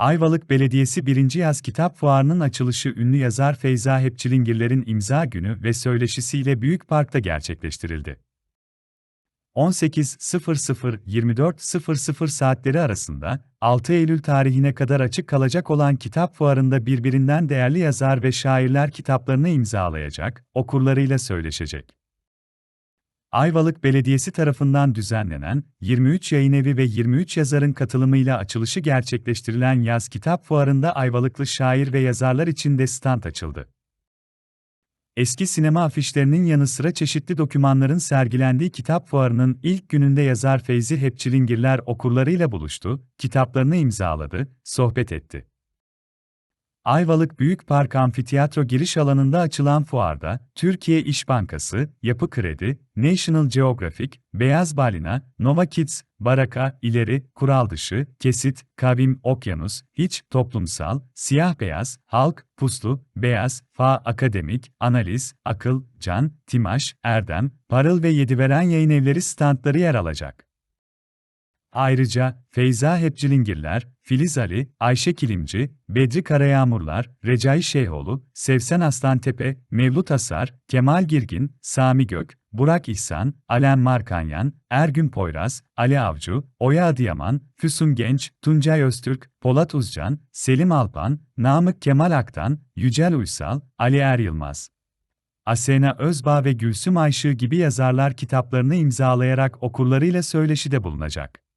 Ayvalık Belediyesi 1. Yaz Kitap Fuarı'nın açılışı ünlü yazar Feyza Hepçilingirler'in imza günü ve söyleşisiyle Büyük Park'ta gerçekleştirildi. 18.00-24.00 saatleri arasında 6 Eylül tarihine kadar açık kalacak olan kitap fuarında birbirinden değerli yazar ve şairler kitaplarını imzalayacak, okurlarıyla söyleşecek. Ayvalık Belediyesi tarafından düzenlenen 23 yayınevi ve 23 yazarın katılımıyla açılışı gerçekleştirilen yaz kitap fuarında Ayvalıklı şair ve yazarlar için de stand açıldı. Eski sinema afişlerinin yanı sıra çeşitli dokümanların sergilendiği kitap fuarının ilk gününde yazar Feyzi Hepçilingirler okurlarıyla buluştu, kitaplarını imzaladı, sohbet etti. Ayvalık Büyük Park Amfiteyatro giriş alanında açılan fuarda, Türkiye İş Bankası, Yapı Kredi, National Geographic, Beyaz Balina, Nova Kids, Baraka, İleri, Kural Dışı, Kesit, Kavim, Okyanus, Hiç, Toplumsal, Siyah Beyaz, Halk, Puslu, Beyaz, Fa Akademik, Analiz, Akıl, Can, Timaş, Erdem, Parıl ve Yediveren yayın evleri standları yer alacak. Ayrıca Feyza Hepcilingirler, Filiz Ali, Ayşe Kilimci, Bedri Karayağmurlar, Recai Şeyhoğlu, Sevsen Aslantepe, Mevlut Asar, Kemal Girgin, Sami Gök, Burak İhsan, Alen Markanyan, Ergün Poyraz, Ali Avcı, Oya Adıyaman, Füsun Genç, Tuncay Öztürk, Polat Uzcan, Selim Alpan, Namık Kemal Aktan, Yücel Uysal, Ali Er Yılmaz. Asena Özbağ ve Gülsüm Ayşığı gibi yazarlar kitaplarını imzalayarak okurlarıyla söyleşide bulunacak.